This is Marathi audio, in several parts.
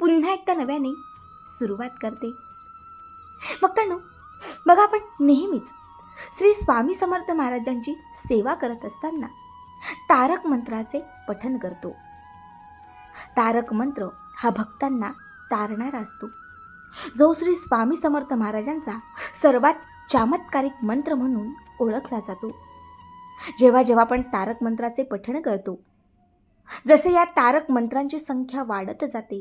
पुन्हा एकदा नव्याने सुरुवात करते. बघतानो बघा आपण नेहमीच श्री स्वामी समर्थ महाराजांची सेवा करत असताना तारक मंत्राचे पठन करतो. तारक मंत्र हा भक्तांना तारणारा असतो. जो श्री स्वामी समर्थ महाराजांचा सर्वात चमत्कारिक मंत्र म्हणून ओळखला जातो. जेव्हा जेव्हा आपण तारक मंत्राचे पठण करतो जसे या तारक मंत्रांची संख्या वाढत जाते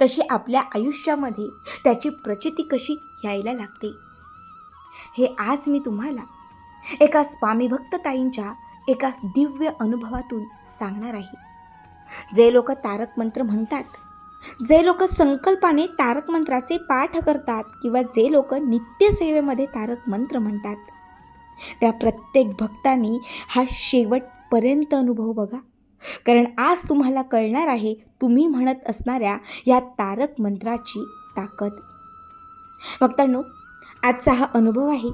तशी आपल्या आयुष्यामध्ये त्याची प्रचिती कशी यायला लागते? हे आज मी तुम्हाला एका स्वामी ताईंच्या एका दिव्य अनुभवातून सांगणार आहे. जे लोक तारक मंत्र म्हणतात जे लोक संकल्पाने तारक मंत्राचे पाठ करतात किंवा जे लोक नित्यसेवेमध्ये तारक मंत्र म्हणतात त्या प्रत्येक भक्तांनी हा शेवटपर्यंत अनुभव बघा. कारण आज तुम्हाला कळणार आहे तुम्ही म्हणत असणाऱ्या या तारक मंत्राची ताकद. भक्तांनो आजचा हा अनुभव आहे.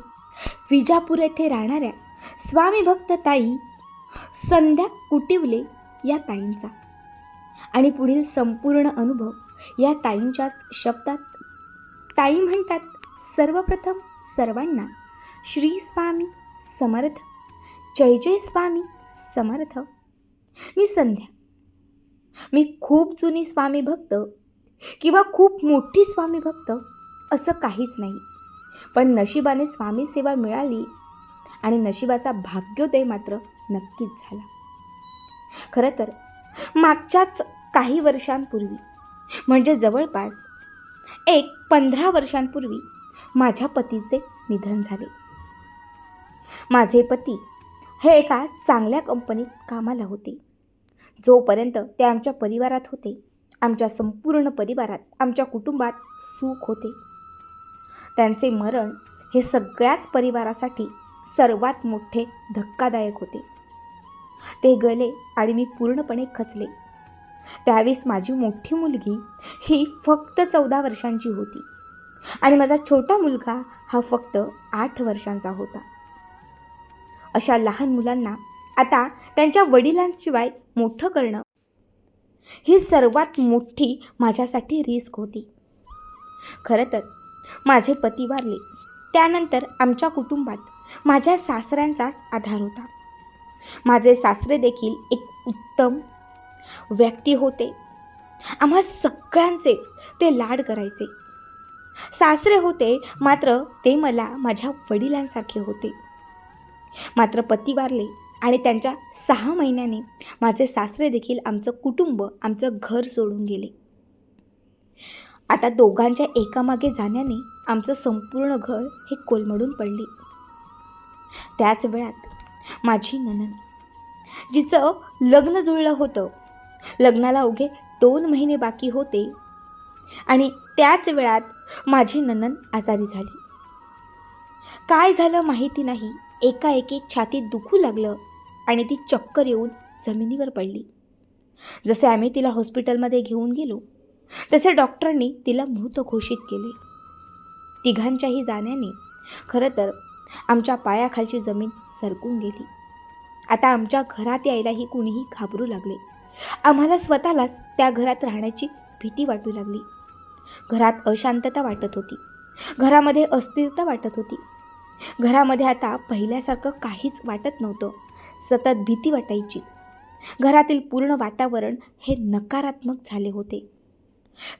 विजापूर येथे राहणाऱ्या स्वामी भक्त ताई संध्या कुटिवले या ताईंचा. आणि पुढील संपूर्ण अनुभव या ताईंच्याच शब्दात. ताई म्हणतात सर्वप्रथम सर्वांना श्री स्वामी समर्थ जय जय स्वामी समर्थ. मी संध्या. मी खूप जुनी स्वामी भक्त किंवा खूप मोठी स्वामी भक्त असं काहीच नाही. पण नशिबाने स्वामी सेवा मिळाली आणि नशिबाचा भाग्योदय मात्र नक्कीच झाला. खरं तर मागच्याच काही वर्षांपूर्वी म्हणजे जवळपास एक पंधरा वर्षांपूर्वी माझ्या पतीचे निधन झाले. माझे पती हे एका चांगल्या कंपनीत कामाला होते. जोपर्यंत ते आमच्या परिवारात होते आमच्या संपूर्ण परिवारात आमच्या कुटुंबात सुख होते. त्यांचे मरण हे सगळ्याच परिवारासाठी सर्वात मोठे धक्कादायक होते. ते गले आणि मी पूर्णपणे खचले. त्यावेळेस माझी मोठी मुलगी ही फक्त चौदा वर्षांची होती आणि माझा छोटा मुलगा हा फक्त आठ वर्षांचा होता. अशा लहान मुलांना आता त्यांच्या वडिलांशिवाय मोठं करणं ही सर्वात मोठी माझ्यासाठी रिस्क होती. खरं तर माझे पती वारले. त्यानंतर आमच्या कुटुंबात माझ्या सासऱ्यांचाच आधार होता. माझे सासरे देखील एक उत्तम व्यक्ती होते. आम्हा सगळ्यांचे ते लाड करायचे. सासरे होते मात्र ते मला माझ्या वडिलांसारखे होते. मात्र पती वारले आणि त्यांच्या सहा महिन्याने माझे सासरे देखील आमचं कुटुंब आमचं घर सोडून गेले. आता दोघांच्या एकामागे जाण्याने आमचं संपूर्ण घर हे कोलमडून पडले. त्याच वेळात माझी ननन जिचं लग्न जुळलं होतं लग्नाला उघे दोन महिने बाकी होते आणि त्याच वेळात माझी ननन आजारी झाली. काय झालं माहिती नाही. एकाएकी छातीत दुखू लागलं आणि ती चक्कर येऊन जमिनीवर पडली. जसे आम्ही तिला हॉस्पिटलमध्ये घेऊन गेलो तसे डॉक्टरांनी तिला मृत घोषित केले. तिघांच्याही जाण्याने खरं तर आमच्या पायाखालची जमीन सरकून गेली. आता आमच्या घरात यायलाही कुणीही घाबरू लागले. आम्हाला स्वतःलाच त्या घरात राहण्याची भीती वाटू लागली. घरात अशांतता वाटत होती. घरामध्ये अस्थिरता वाटत होती. घरामध्ये आता पहिल्यासारखं काहीच वाटत नव्हतं. सतत भीती वाटायची. घरातील पूर्ण वातावरण हे नकारात्मक झाले होते.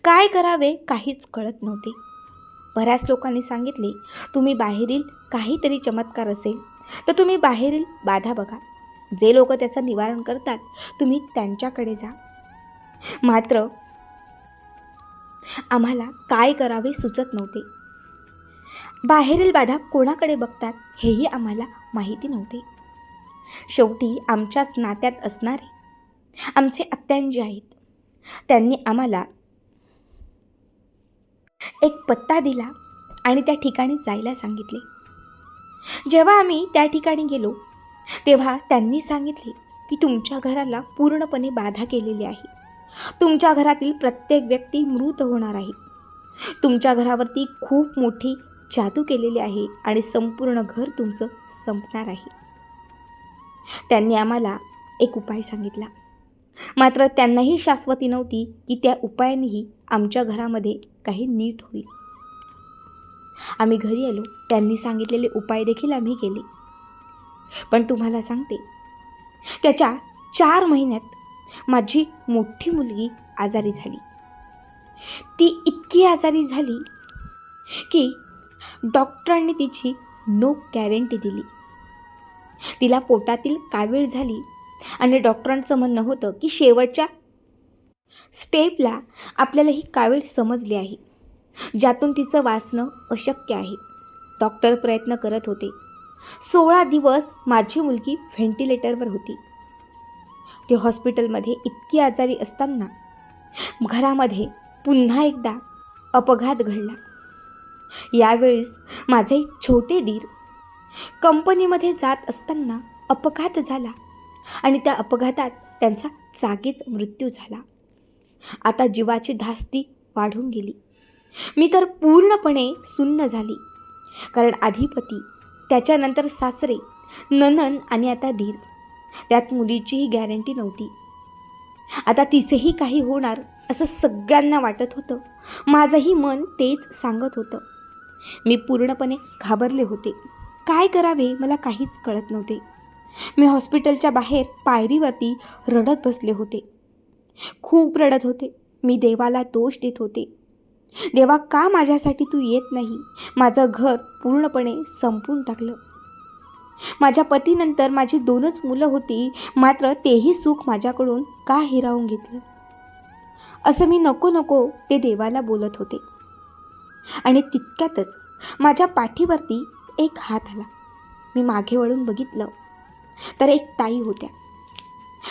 काय करावे काहीच कळत नव्हते. बऱ्याच लोकांनी सांगितले तुम्ही बाहेरील काहीतरी चमत्कार असेल तर तुम्ही बाहेरील बाधा बघा. जे लोक त्याचं निवारण करतात तुम्ही त्यांच्याकडे जा. मात्र आम्हाला काय करावे सुचत नव्हते. बाहेरील बाधा कोणाकडे बघतात हेही आम्हाला माहिती नव्हते. शेवटी आमच्याच नात्यात असणारे आमचे आत्यांजी आहेत. त्यांनी आम्हाला एक पत्ता दिला आणि त्या ठिकाणी जायला सांगितले. जेव्हा आम्ही त्या ठिकाणी गेलो तेव्हा त्यांनी सांगितले की तुमच्या घराला पूर्णपणे बाधा केलेली आहे. तुमच्या घरातील प्रत्येक व्यक्ती मृत होणार आहे. तुमच्या घरावरती खूप मोठी जादू केलेली आहे आणि संपूर्ण घर तुमचं संपणार आहे. त्यांनी आम्हाला एक उपाय सांगितला. मात्र त्यांनाही शाश्वती नव्हती की त्या उपायानेही आमच्या घरामध्ये काही नीट होईल. आम्ही घरी आलो. त्यांनी सांगितलेले उपाय देखील आम्ही केले. पण तुम्हाला सांगते त्याच्या चार महिन्यात माझी मोठी मुलगी आजारी झाली. ती इतकी आजारी झाली की डॉक्टरांनी तिची नो गॅरंटी दिली. तिला पोटातील कावीळ झाली आणि डॉक्टरांचं म्हणणं होतं की शेवटच्या स्टेपला आपल्याला ही कावीळ समजली आहे ज्यातून तिचं वाचणं अशक्य आहे. डॉक्टर प्रयत्न करत होते. सोळा दिवस माझी मुलगी व्हेंटिलेटरवर होती. ते हॉस्पिटलमध्ये इतकी आजारी असताना घरामध्ये पुन्हा एकदा अपघात घडला. यावेळेस माझे छोटे दीर कंपनीमध्ये जात असताना अपघात झाला आणि त्या अपघातात त्यांचा जागीच मृत्यू झाला. आता जीवाची धास्ती वाढून गेली. मी तर पूर्णपणे सुन्न झाली. कारण अधिपती त्याच्यानंतर सासरे ननन आणि आता धीर त्यात मुलीचीही गॅरंटी नव्हती. आता तिचेही काही होणार असं सगळ्यांना वाटत होतं. माझंही मन तेच सांगत होतं. मी पूर्णपणे घाबरले होते. काय करावे मला काहीच कळत नव्हते. मी हॉस्पिटलच्या बाहेर पायरीवरती रडत बसले होते. खूप रडत होते. मी देवाला दोष देत होते. देवा का माझ्यासाठी तू येत नाही? माझं घर पूर्णपणे संपून टाकलं. माझ्या पतीनंतर माझी दोनच मुलं होती. मात्र तेही सुख माझ्याकडून का हिरावून घेतलं? असं मी नको नको ते देवाला बोलत होते. आणि तितक्यातच माझ्या पाठीवरती एक हात आला. मी मागे वळून बघितलं तर एक ताई होत्या.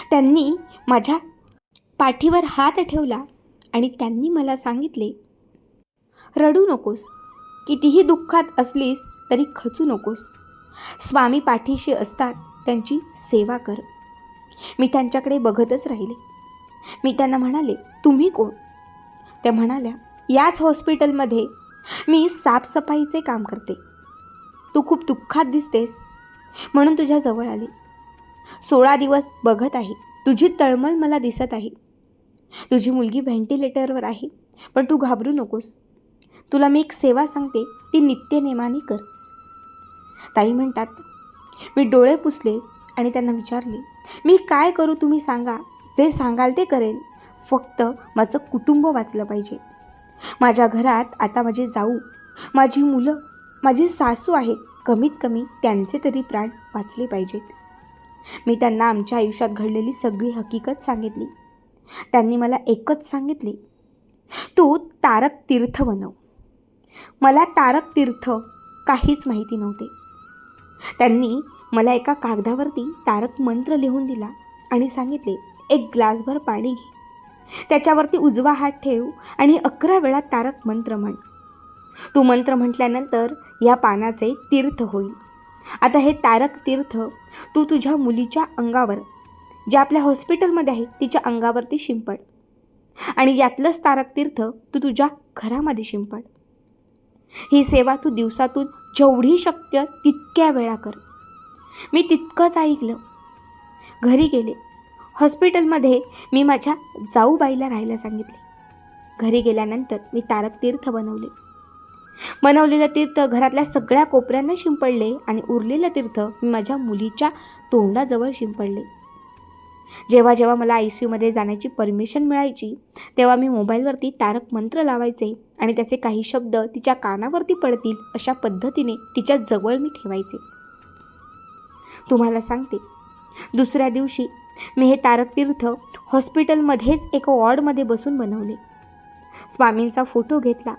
त्यांनी माझ्या पाठीवर हात ठेवला आणि त्यांनी मला सांगितले रडू नकोस. कितीही दुःखात असलीस तरी खचू नकोस. स्वामी पाठीशी असतात त्यांची सेवा कर. मी त्यांच्याकडे बघतच राहिले. मी त्यांना म्हणाले तुम्ही कोण? त्या म्हणाल्या याच हॉस्पिटलमध्ये मी साफसफाईचे काम करते. तू खूप दुःखात दिसतेस म्हणून तुझ्या जवळ आले. सोळा दिवस बघत आहे. तुझी तळमळ मला दिसत आहे. तुझी मुलगी व्हेंटिलेटरवर आहे पण तू घाबरू नकोस. तुला मी एक सेवा सांगते ती नित्यनेमाने कर. ताई म्हणतात मी डोळे पुसले आणि त्यांना विचारले मी काय करू तुम्ही सांगा जे सांगाल ते करेन. फक्त माझं कुटुंब वाचलं पाहिजे. माझ्या घरात आता माझे जाऊ माझी मुलं माझी सासू आहे. कमीत कमी त्यांचे तरी प्राण वाचले पाहिजेत. मी त्यांना आमच्या आयुष्यात घडलेली सगळी हकीकत सांगितली. त्यांनी मला एकच सांगितले. तू तारक तीर्थ बनव. मला तारक तीर्थ काहीच माहिती नव्हते. त्यांनी मला एका कागदावरती तारक मंत्र लिहून दिला आणि सांगितले एक ग्लासभर पाणी घे. त्याच्यावरती उजवा हात ठेव आणि अकरा वेळा तारक मंत्र म्हण. तू मंत्र म्हटल्यानंतर या पानाचे तीर्थ होईल. आता हे तारक तीर्थ तू तुझ्या मुलीच्या अंगावर जे आपल्या हॉस्पिटलमध्ये आहे तिच्या अंगावरती शिंपड. आणि यातलंच तारक तीर्थ तू तुझ्या घरामध्ये शिंपड. ही सेवा तू दिवसातून जेवढी शक्य तितक्या वेळा कर. मी तितकंच ऐकलं. घरी गेले. हॉस्पिटलमध्ये मी माझ्या जाऊबाईला राहायला सांगितले. घरी गेल्यानंतर मी तारक तीर्थ बनवले. बनवलेलं तीर्थ घरातल्या सगळ्या कोपऱ्यांना शिंपडले आणि उरलेलं तीर्थ मी माझ्या मुलीच्या तोंडाजवळ शिंपडले. जेव्हा जेव्हा मला आय सी यूमध्ये जाण्याची परमिशन मिळायची तेव्हा मी मोबाईलवरती तारक मंत्र लावायचे आणि त्याचे काही शब्द तिच्या कानावरती पडतील अशा पद्धतीने तिच्या जवळ मी ठेवायचे. तुम्हाला सांगते दुसऱ्या दिवशी मी हे तारक तीर्थ हॉस्पिटलमध्येच एका वॉर्डमध्ये बसून बनवले. स्वामींचा फोटो घेतला.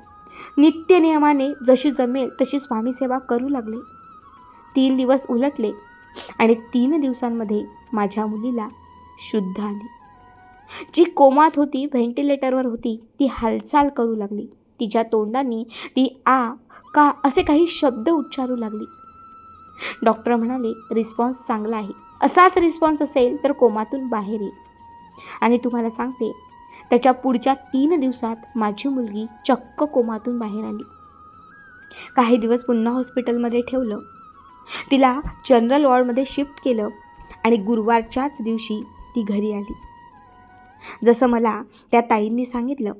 नित्यनियमाने जशी जमेल तशी स्वामी सेवा करू लागले. तीन दिवस उलटले आणि तीन दिवसांमध्ये माझ्या मुलीला शुद्ध आली. जी कोमात होती व्हेंटिलेटरवर होती ती हालचाल करू लागली. तिच्या तोंडाने ती आ का असे काही शब्द उच्चारू लागली. डॉक्टर म्हणाले रिस्पॉन्स चांगला आहे. असाच रिस्पॉन्स असेल तर कोमातून बाहेर ये. आणि तुम्हाला सांगते त्याच्या पुढच्या तीन दिवसात माझी मुलगी चक्क कोमातून बाहेर आली. काही दिवस पुन्हा हॉस्पिटलमध्ये ठेवलं. तिला जनरल वॉर्डमध्ये शिफ्ट केलं आणि गुरुवारच्याच दिवशी ती घरी आली. जसं मला त्या ताईंनी सांगितलं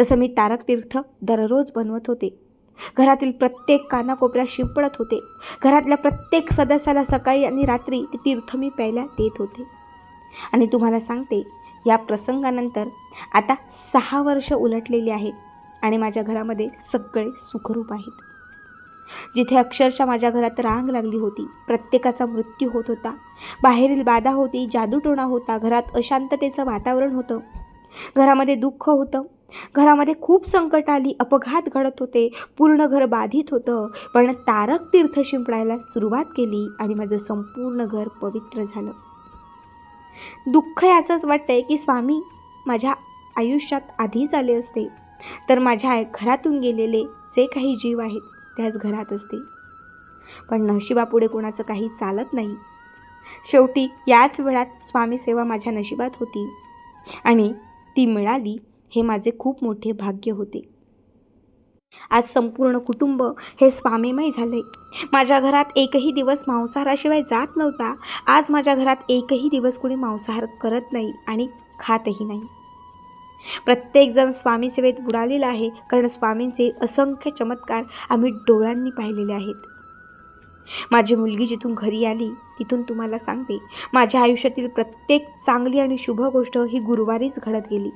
तसं मी तारक तीर्थ दररोज बनवत होते. घरातील प्रत्येक कानाकोपऱ्या शिंपडत होते. घरातल्या प्रत्येक सदस्याला सकाळी आणि रात्री ते तीर्थ मी प्यायला देत होते. आणि तुम्हाला सांगते या प्रसंगानंतर आता सहा वर्ष उलटलेली आहेत आणि माझ्या घरामध्ये सगळे सुखरूप आहेत. जिथे अक्षरशः माझ्या घरात रांग लागली होती प्रत्येकाचा मृत्यू होत होता. बाहेरील बाधा होती जादूटोणा होता घरात अशांततेचं वातावरण होतं. घरामध्ये दुःख होतं घरामध्ये खूप संकट आली अपघात घडत होते पूर्ण घर बाधित होतं. पण तारक तीर्थ शिंपडायला सुरुवात केली आणि माझं संपूर्ण घर पवित्र झालं. दुःख याचंच वाटतंय की स्वामी माझ्या आयुष्यात आधीच आले असते. तर माझ्या घरातून गेलेले जे काही जीव आहेत त्याच घरात असते. पण नशिबापुढे कोणाचं काही चालत नाही. शेवटी याच वेळात स्वामी सेवा माझ्या नशिबात होती आणि ती मिळाली. हे माझे खूप मोठे भाग्य होते. आज संपूर्ण कुटुंब हे स्वामीमय झाले माझ्या घरात एकही दिवस मांसाहाराशिवाय जात नव्हता. आज माझ्या घरात एकही दिवस कोणी मांसाहार करत नाही आणि खातही नाही. प्रत्येकजण स्वामीसेवेत बुडालेला आहे कारण स्वामींचे असंख्य चमत्कार आम्ही डोळ्यांनी पाहिलेले आहेत. माझी मुलगी जिथून घरी आली तिथून तुम्हाला सांगते. माझ्या आयुष्यातील प्रत्येक चांगली आणि शुभ गोष्ट ही गुरुवारीच घडत गेली.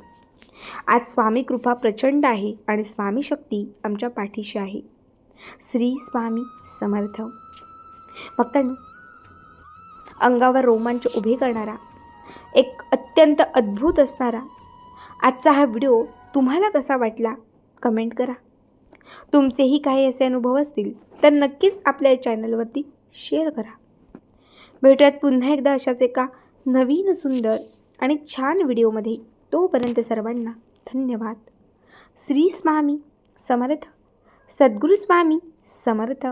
आज स्वामी कृपा प्रचंड आहे आणि स्वामी शक्ती आमच्या पाठीशी आहे. श्री स्वामी समर्थ. भक्तांनो अंगावर रोमांच उभे करणारा एक अत्यंत अद्भुत असणारा आजचा हा व्हिडिओ तुम्हाला कसा वाटला कमेंट करा. तुमचेही काही असे अनुभव असतील तर नक्कीच आपल्या चॅनलवरती शेअर करा. भेटूयात पुन्हा एकदा अशाच एका नवीन सुंदर आणि छान व्हिडिओमध्ये. तोपर्यंत सर्वांना धन्यवाद. श्री स्वामी समर्थ. सद्गुरू स्वामी समर्थ.